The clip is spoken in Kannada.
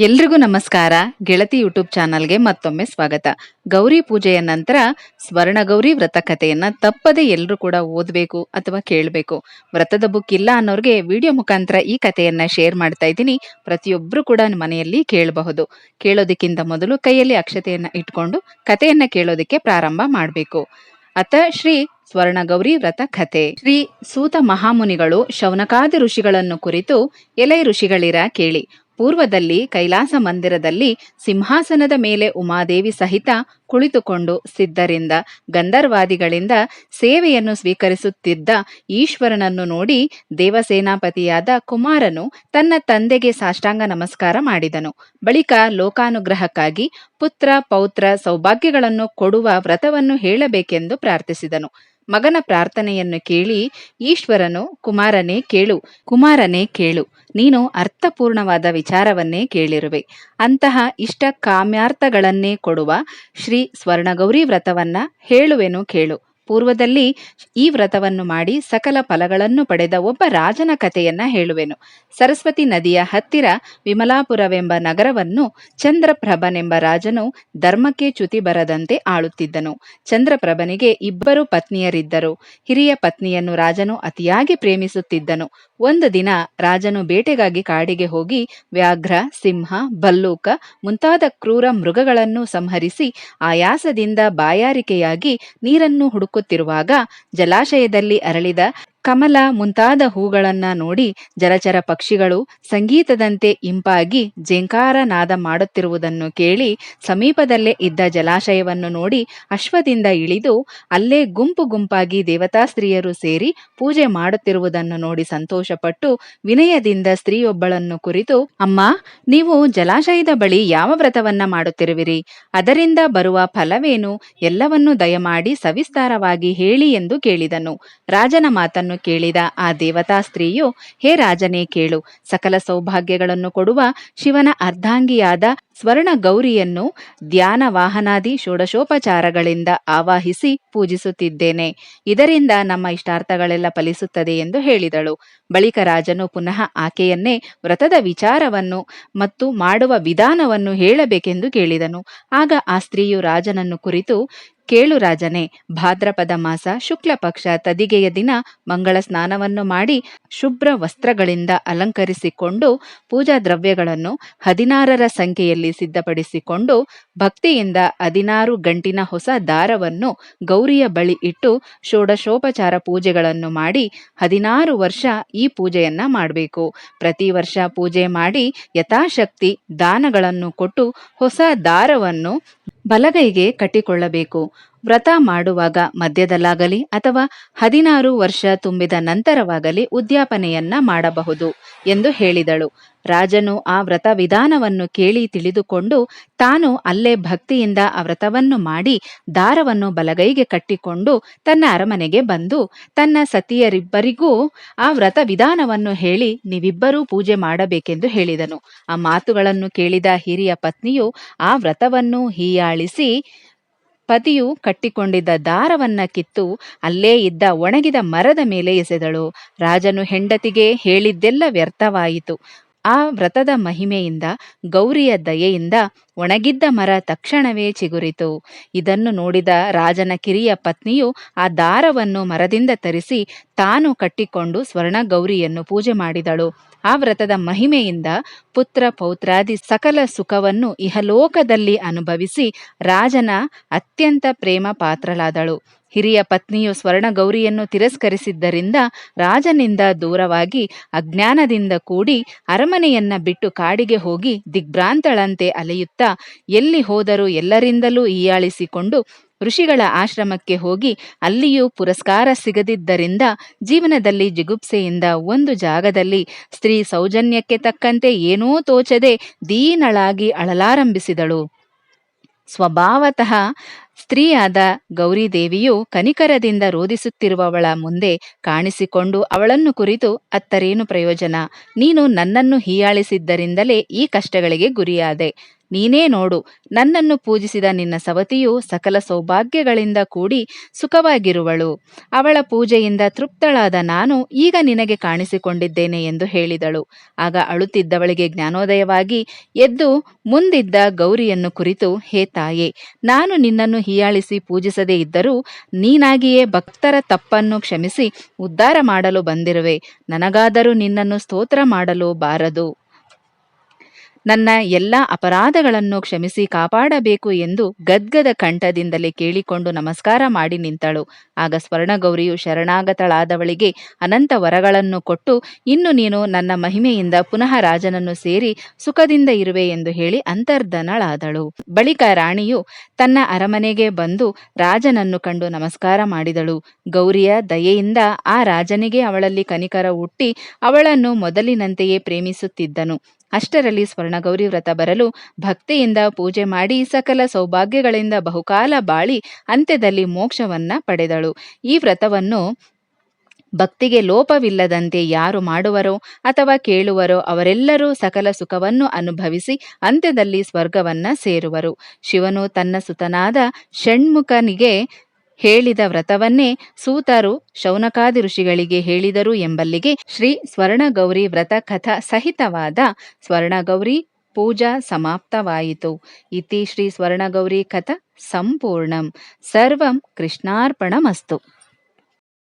ಎಲ್ರಿಗೂ ನಮಸ್ಕಾರ. ಗೆಳತಿ ಯೂಟ್ಯೂಬ್ ಚಾನಲ್ಗೆ ಮತ್ತೊಮ್ಮೆ ಸ್ವಾಗತ. ಗೌರಿ ಪೂಜೆಯ ನಂತರ ಸ್ವರ್ಣ ಗೌರಿ ವ್ರತ ಕಥೆಯನ್ನ ತಪ್ಪದೆ ಎಲ್ಲರೂ ಕೂಡ ಓದಬೇಕು ಅಥವಾ ಕೇಳಬೇಕು. ವ್ರತದ ಬುಕ್ ಇಲ್ಲ ಅನ್ನೋರ್ಗೆ ವಿಡಿಯೋ ಮುಖಾಂತರ ಈ ಕಥೆಯನ್ನ ಶೇರ್ ಮಾಡ್ತಾ ಇದ್ದೀನಿ. ಪ್ರತಿಯೊಬ್ಬರು ಕೂಡ ಮನೆಯಲ್ಲಿ ಕೇಳಬಹುದು. ಕೇಳೋದಕ್ಕಿಂತ ಮೊದಲು ಕೈಯಲ್ಲಿ ಅಕ್ಷತೆಯನ್ನ ಇಟ್ಕೊಂಡು ಕಥೆಯನ್ನ ಕೇಳೋದಕ್ಕೆ ಪ್ರಾರಂಭ ಮಾಡಬೇಕು. ಅತ ಶ್ರೀ ಸ್ವರ್ಣಗೌರಿ ವ್ರತ ಕಥೆ. ಶ್ರೀ ಸೂತ ಮಹಾಮುನಿಗಳು ಶೌನಕಾದಿ ಋಷಿಗಳನ್ನು ಕುರಿತು ಎಲೆ ಋಷಿಗಳಿರ ಕೇಳಿ. ಪೂರ್ವದಲ್ಲಿ ಕೈಲಾಸ ಮಂದಿರದಲ್ಲಿ ಸಿಂಹಾಸನದ ಮೇಲೆ ಉಮಾದೇವಿ ಸಹಿತ ಕುಳಿತುಕೊಂಡು ಸಿದ್ಧರಿಂದ, ಗಂಧರ್ವಾದಿಗಳಿಂದ ಸೇವೆಯನ್ನು ಸ್ವೀಕರಿಸುತ್ತಿದ್ದ ಈಶ್ವರನನ್ನು ನೋಡಿ ದೇವಸೇನಾಪತಿಯಾದ ಕುಮಾರನು ತನ್ನ ತಂದೆಗೆ ಸಾಷ್ಟಾಂಗ ನಮಸ್ಕಾರ ಮಾಡಿದನು. ಬಳಿಕ ಲೋಕಾನುಗ್ರಹಕ್ಕಾಗಿ ಪುತ್ರ, ಪೌತ್ರ ಸೌಭಾಗ್ಯಗಳನ್ನು ಕೊಡುವ ವ್ರತವನ್ನು ಹೇಳಬೇಕೆಂದು ಪ್ರಾರ್ಥಿಸಿದನು. ಮಗನ ಪ್ರಾರ್ಥನೆಯನ್ನು ಕೇಳಿ, ಈಶ್ವರನು, ಕುಮಾರನೇ ಕೇಳು ಕುಮಾರನೇ ಕೇಳು, ನೀನು ಅರ್ಥಪೂರ್ಣವಾದ ವಿಚಾರವನ್ನೇ ಕೇಳಿರುವೆ. ಅಂತಹ ಇಷ್ಟ ಕಾಮ್ಯಾರ್ಥಗಳನ್ನೇ ಕೊಡುವ ಶ್ರೀ ಸ್ವರ್ಣಗೌರಿ ವ್ರತವನ್ನ ಹೇಳುವೆನು ಕೇಳು. ಪೂರ್ವದಲ್ಲಿ ಈ ವ್ರತವನ್ನು ಮಾಡಿ ಸಕಲ ಫಲಗಳನ್ನು ಪಡೆದ ಒಬ್ಬ ರಾಜನ ಕಥೆಯನ್ನ ಹೇಳುವೆನು. ಸರಸ್ವತಿ ನದಿಯ ಹತ್ತಿರ ವಿಮಲಾಪುರವೆಂಬ ನಗರವನ್ನು ಚಂದ್ರಪ್ರಭನೆಂಬ ರಾಜನು ಧರ್ಮಕ್ಕೆ ಚ್ಯುತಿ ಬರದಂತೆ ಆಳುತ್ತಿದ್ದನು. ಚಂದ್ರಪ್ರಭನಿಗೆ ಇಬ್ಬರು ಪತ್ನಿಯರಿದ್ದರು. ಹಿರಿಯ ಪತ್ನಿಯನ್ನು ರಾಜನು ಅತಿಯಾಗಿ ಪ್ರೇಮಿಸುತ್ತಿದ್ದನು. ಒಂದು ದಿನ ರಾಜನು ಬೇಟೆಗಾಗಿ ಕಾಡಿಗೆ ಹೋಗಿ ವ್ಯಾಘ್ರ, ಸಿಂಹ ಬಲ್ಲೂಕ ಮುಂತಾದ ಕ್ರೂರ ಮೃಗಗಳನ್ನು ಸಂಹರಿಸಿ ಆಯಾಸದಿಂದ ಬಾಯಾರಿಕೆಯಾಗಿ ನೀರನ್ನು ಹುಡುಕುತ್ತಿರುವಾಗ ಜಲಾಶಯದಲ್ಲಿ ಅರಳಿದ ಕಮಲ ಮುಂತಾದ ಹೂಗಳನ್ನ ನೋಡಿ ಜಲಚರ ಪಕ್ಷಿಗಳು ಸಂಗೀತದಂತೆ ಇಂಪಾಗಿ ಜೇಂಕಾರ ನಾದ ಮಾಡುತ್ತಿರುವುದನ್ನು ಕೇಳಿ ಸಮೀಪದಲ್ಲೇ ಇದ್ದ ಜಲಾಶಯವನ್ನು ನೋಡಿ ಅಶ್ವದಿಂದ ಇಳಿದು ಅಲ್ಲೇ ಗುಂಪು ಗುಂಪಾಗಿ ದೇವತಾ ಸ್ತ್ರೀಯರು ಸೇರಿ ಪೂಜೆ ಮಾಡುತ್ತಿರುವುದನ್ನು ನೋಡಿ ಸಂತೋಷಪಟ್ಟು ವಿನಯದಿಂದ ಸ್ತ್ರೀಯೊಬ್ಬಳನ್ನು ಕುರಿತು, ಅಮ್ಮ, ನೀವು ಜಲಾಶಯದ ಬಳಿ ಯಾವ ವ್ರತವನ್ನ ಮಾಡುತ್ತಿರುವಿರಿ? ಅದರಿಂದ ಬರುವ ಫಲವೇನು? ಎಲ್ಲವನ್ನೂ ದಯಮಾಡಿ ಸವಿಸ್ತಾರವಾಗಿ ಹೇಳಿ ಎಂದು ಕೇಳಿದನು. ರಾಜನ ಮಾತನ್ನು ಕೇಳಿದ ಆ ದೇವತಾ ಸ್ತ್ರೀಯು, ಹೇ ರಾಜನೇ ಕೇಳು, ಸಕಲ ಸೌಭಾಗ್ಯಗಳನ್ನು ಕೊಡುವ ಶಿವನ ಅರ್ಧಾಂಗಿಯಾದ ಸ್ವರ್ಣ ಗೌರಿಯನ್ನು ಧ್ಯಾನ ವಾಹನಾದಿ ಷೋಡಶೋಪಚಾರಗಳಿಂದ ಆವಾಹಿಸಿ ಪೂಜಿಸುತ್ತಿದ್ದೇನೆ. ಇದರಿಂದ ನಮ್ಮ ಇಷ್ಟಾರ್ಥಗಳೆಲ್ಲ ಫಲಿಸುತ್ತದೆ ಎಂದು ಹೇಳಿದಳು. ಬಳಿಕ ರಾಜನು ಪುನಃ ಆಕೆಯನ್ನೇ ವ್ರತದ ವಿಚಾರವನ್ನು ಮತ್ತು ಮಾಡುವ ವಿಧಾನವನ್ನು ಹೇಳಬೇಕೆಂದು ಕೇಳಿದನು. ಆಗ ಆ ಸ್ತ್ರೀಯು ರಾಜನನ್ನು ಕುರಿತು ಕೇಳು ರಾಜನೇ, ಭಾದ್ರಪದ ಮಾಸ ಶುಕ್ಲ ಪಕ್ಷ ತದಿಗೆಯ ದಿನ ಮಂಗಳ ಸ್ನಾನವನ್ನು ಮಾಡಿ ಶುಭ್ರ ವಸ್ತ್ರಗಳಿಂದ ಅಲಂಕರಿಸಿಕೊಂಡು ಪೂಜಾ ದ್ರವ್ಯಗಳನ್ನು ಹದಿನಾರರ ಸಂಖ್ಯೆಯಲ್ಲಿ ಸಿದ್ಧಪಡಿಸಿಕೊಂಡು ಭಕ್ತಿಯಿಂದ ಹದಿನಾರು ಗಂಟಿನ ಹೊಸ ದಾರವನ್ನು ಗೌರಿಯ ಬಳಿ ಇಟ್ಟು ಷೋಡಶೋಪಚಾರ ಪೂಜೆಗಳನ್ನು ಮಾಡಿ ಹದಿನಾರು ವರ್ಷ ಈ ಪೂಜೆಯನ್ನ ಮಾಡಬೇಕು. ಪ್ರತಿ ವರ್ಷ ಪೂಜೆ ಮಾಡಿ ಯಥಾಶಕ್ತಿ ದಾನಗಳನ್ನು ಕೊಟ್ಟು ಹೊಸ ದಾರವನ್ನು ಬಲಗೈಗೆ ಕಟ್ಟಿಕೊಳ್ಳಬೇಕು. ವ್ರತ ಮಾಡುವಾಗ ಮಧ್ಯದಲ್ಲಾಗಲಿ ಅಥವಾ ಹದಿನಾರು ವರ್ಷ ತುಂಬಿದ ನಂತರವಾಗಲಿ ಉದ್ಯಾಪನೆಯನ್ನ ಮಾಡಬಹುದು ಎಂದು ಹೇಳಿದಳು. ರಾಜನು ಆ ವ್ರತ ವಿಧಾನವನ್ನು ಕೇಳಿ ತಿಳಿದುಕೊಂಡು ತಾನು ಅಲ್ಲೇ ಭಕ್ತಿಯಿಂದ ಆ ವ್ರತವನ್ನು ಮಾಡಿ ದಾರವನ್ನು ಬಲಗೈಗೆ ಕಟ್ಟಿಕೊಂಡು ತನ್ನ ಅರಮನೆಗೆ ಬಂದು ತನ್ನ ಸತಿಯರಿಬ್ಬರಿಗೂ ಆ ವ್ರತ ವಿಧಾನವನ್ನು ಹೇಳಿ ನೀವಿಬ್ಬರೂ ಪೂಜೆ ಮಾಡಬೇಕೆಂದು ಹೇಳಿದನು. ಆ ಮಾತುಗಳನ್ನು ಕೇಳಿದ ಹಿರಿಯ ಪತ್ನಿಯು ಆ ವ್ರತವನ್ನು ಹೀಯಾಳಿಸಿ ಪತಿಯು ಕಟ್ಟಿಕೊಂಡಿದ್ದ ದಾರವನ್ನ ಕಿತ್ತು ಅಲ್ಲೇ ಇದ್ದ ಒಣಗಿದ ಮರದ ಮೇಲೆ ಎಸೆದಳು. ರಾಜನು ಹೆಂಡತಿಗೆ ಹೇಳಿದ್ದೆಲ್ಲ ವ್ಯರ್ಥವಾಯಿತು. ಆ ವ್ರತದ ಮಹಿಮೆಯಿಂದ, ಗೌರಿಯ ದಯೆಯಿಂದ ಒಣಗಿದ್ದ ಮರ ತಕ್ಷಣವೇ ಚಿಗುರಿತು. ಇದನ್ನು ನೋಡಿದ ರಾಜನ ಕಿರಿಯ ಪತ್ನಿಯು ಆ ದಾರವನ್ನು ಮರದಿಂದ ತರಿಸಿ ತಾನು ಕಟ್ಟಿಕೊಂಡು ಸ್ವರ್ಣ ಗೌರಿಯನ್ನು ಪೂಜೆ ಮಾಡಿದಳು. ಆ ವ್ರತದ ಮಹಿಮೆಯಿಂದ ಪುತ್ರ ಪೌತ್ರಾದಿ ಸಕಲ ಸುಖವನ್ನು ಇಹಲೋಕದಲ್ಲಿ ಅನುಭವಿಸಿ ರಾಜನ ಅತ್ಯಂತ ಪ್ರೇಮ ಪಾತ್ರಳಾದಳು. ಹಿರಿಯ ಪತ್ನಿಯು ಸ್ವರ್ಣಗೌರಿಯನ್ನು ತಿರಸ್ಕರಿಸಿದ್ದರಿಂದ ರಾಜನಿಂದ ದೂರವಾಗಿ ಅಜ್ಞಾನದಿಂದ ಕೂಡಿ ಅರಮನೆಯನ್ನ ಬಿಟ್ಟು ಕಾಡಿಗೆ ಹೋಗಿ ದಿಗ್ಭ್ರಾಂತಳಂತೆ ಅಲೆಯುತ್ತಾ, ಎಲ್ಲಿ ಹೋದರೂ ಎಲ್ಲರಿಂದಲೂ ಹೀಯಾಳಿಸಿಕೊಂಡು ಋಷಿಗಳ ಆಶ್ರಮಕ್ಕೆ ಹೋಗಿ ಅಲ್ಲಿಯೂ ಪುರಸ್ಕಾರ ಸಿಗದಿದ್ದರಿಂದ ಜೀವನದಲ್ಲಿ ಜಿಗುಪ್ಸೆಯಿಂದ ಒಂದು ಜಾಗದಲ್ಲಿ ಸ್ತ್ರೀ ಸೌಜನ್ಯಕ್ಕೆ ತಕ್ಕಂತೆ ಏನೋ ತೋಚದೆ ದೀನಳಾಗಿ ಅಳಲಾರಂಭಿಸಿದಳು. ಸ್ವಭಾವತಃ ಸ್ತ್ರೀಯಾದ ಗೌರಿದೇವಿಯು ಕನಿಕರದಿಂದ ರೋಧಿಸುತ್ತಿರುವವಳ ಮುಂದೆ ಕಾಣಿಸಿಕೊಂಡು ಅವಳನ್ನು ಕುರಿತು, ಅತ್ತರೇನು ಪ್ರಯೋಜನ? ನೀನು ನನ್ನನ್ನು ಹೀಯಾಳಿಸಿದ್ದರಿಂದಲೇ ಈ ಕಷ್ಟಗಳಿಗೆ ಗುರಿಯಾದೆ. ನೀನೇ ನೋಡು, ನನ್ನನ್ನು ಪೂಜಿಸಿದ ನಿನ್ನ ಸವತಿಯು ಸಕಲ ಸೌಭಾಗ್ಯಗಳಿಂದ ಕೂಡಿ ಸುಖವಾಗಿರುವಳು. ಅವಳ ಪೂಜೆಯಿಂದ ತೃಪ್ತಳಾದ ನಾನು ಈಗ ನಿನಗೆ ಕಾಣಿಸಿಕೊಂಡಿದ್ದೇನೆ ಎಂದು ಹೇಳಿದಳು. ಆಗ ಅಳುತ್ತಿದ್ದವಳಿಗೆ ಜ್ಞಾನೋದಯವಾಗಿ, ಎದ್ದು ಮುಂದಿದ್ದ ಗೌರಿಯನ್ನು ಕುರಿತು, ಹೇ ತಾಯೇ, ನಾನು ನಿನ್ನನ್ನು ಹೀಯಾಳಿಸಿ ಪೂಜಿಸದೇ ಇದ್ದರೂ ನೀನಾಗಿಯೇ ಭಕ್ತರ ತಪ್ಪನ್ನು ಕ್ಷಮಿಸಿ ಉದ್ಧಾರ ಮಾಡಲು ಬಂದಿರುವೆ. ನನಗಾದರೂ ನಿನ್ನನ್ನು ಸ್ತೋತ್ರ ಮಾಡಲು ಬಾರದು. ನನ್ನ ಎಲ್ಲ ಅಪರಾಧಗಳನ್ನು ಕ್ಷಮಿಸಿ ಕಾಪಾಡಬೇಕು ಎಂದು ಗದ್ಗದ ಕಂಠದಿಂದಲೇ ಕೇಳಿಕೊಂಡು ನಮಸ್ಕಾರ ಮಾಡಿ ನಿಂತಳು. ಆಗ ಸ್ವರ್ಣಗೌರಿಯು ಶರಣಾಗತಳಾದವಳಿಗೆ ಅನಂತ ವರಗಳನ್ನು ಕೊಟ್ಟು, ಇನ್ನು ನೀನು ನನ್ನ ಮಹಿಮೆಯಿಂದ ಪುನಃ ರಾಜನನ್ನು ಸೇರಿ ಸುಖದಿಂದ ಇರುವೆ ಎಂದು ಹೇಳಿ ಅಂತರ್ಧನಳಾದಳು. ಬಳಿಕ ರಾಣಿಯು ತನ್ನ ಅರಮನೆಗೆ ಬಂದು ರಾಜನನ್ನು ಕಂಡು ನಮಸ್ಕಾರ ಮಾಡಿದಳು. ಗೌರಿಯ ದಯೆಯಿಂದ ಆ ರಾಜನಿಗೆ ಅವಳಲ್ಲಿ ಕನಿಕರ ಹುಟ್ಟಿ ಅವಳನ್ನು ಮೊದಲಿನಂತೆಯೇ ಪ್ರೇಮಿಸುತ್ತಿದ್ದನು. ಅಷ್ಟರಲ್ಲಿ ಸ್ವರ್ಣಗೌರಿ ವ್ರತ ಬರಲು ಭಕ್ತಿಯಿಂದ ಪೂಜೆ ಮಾಡಿ ಸಕಲ ಸೌಭಾಗ್ಯಗಳಿಂದ ಬಹುಕಾಲ ಬಾಳಿ ಅಂತ್ಯದಲ್ಲಿ ಮೋಕ್ಷವನ್ನ ಪಡೆದಳು. ಈ ವ್ರತವನ್ನು ಭಕ್ತಿಗೆ ಲೋಪವಿಲ್ಲದಂತೆ ಯಾರು ಮಾಡುವರೋ ಅಥವಾ ಕೇಳುವರೋ ಅವರೆಲ್ಲರೂ ಸಕಲ ಸುಖವನ್ನು ಅನುಭವಿಸಿ ಅಂತ್ಯದಲ್ಲಿ ಸ್ವರ್ಗವನ್ನ ಸೇರುವರು. ಶಿವನು ತನ್ನ ಸುತನಾದ ಷಣ್ಮುಖನಿಗೆ ಹೇಳಿದ ವ್ರತವನ್ನೇ ಸೂತರು ಶೌನಕಾದಿ ಋಷಿಗಳಿಗೆ ಹೇಳಿದರು ಎಂಬಲ್ಲಿಗೆ ಶ್ರೀ ಸ್ವರ್ಣಗೌರಿ ವ್ರತ ಕಥಾ ಸಹಿತವಾದ ಸ್ವರ್ಣಗೌರಿ ಪೂಜಾ ಸಮಾಪ್ತವಾಯಿತು. ಇತಿ ಶ್ರೀ ಸ್ವರ್ಣಗೌರಿ ಕಥ ಸಂಪೂರ್ಣಂ. ಸರ್ವಂ ಕೃಷ್ಣಾರ್ಪಣಮಸ್ತು.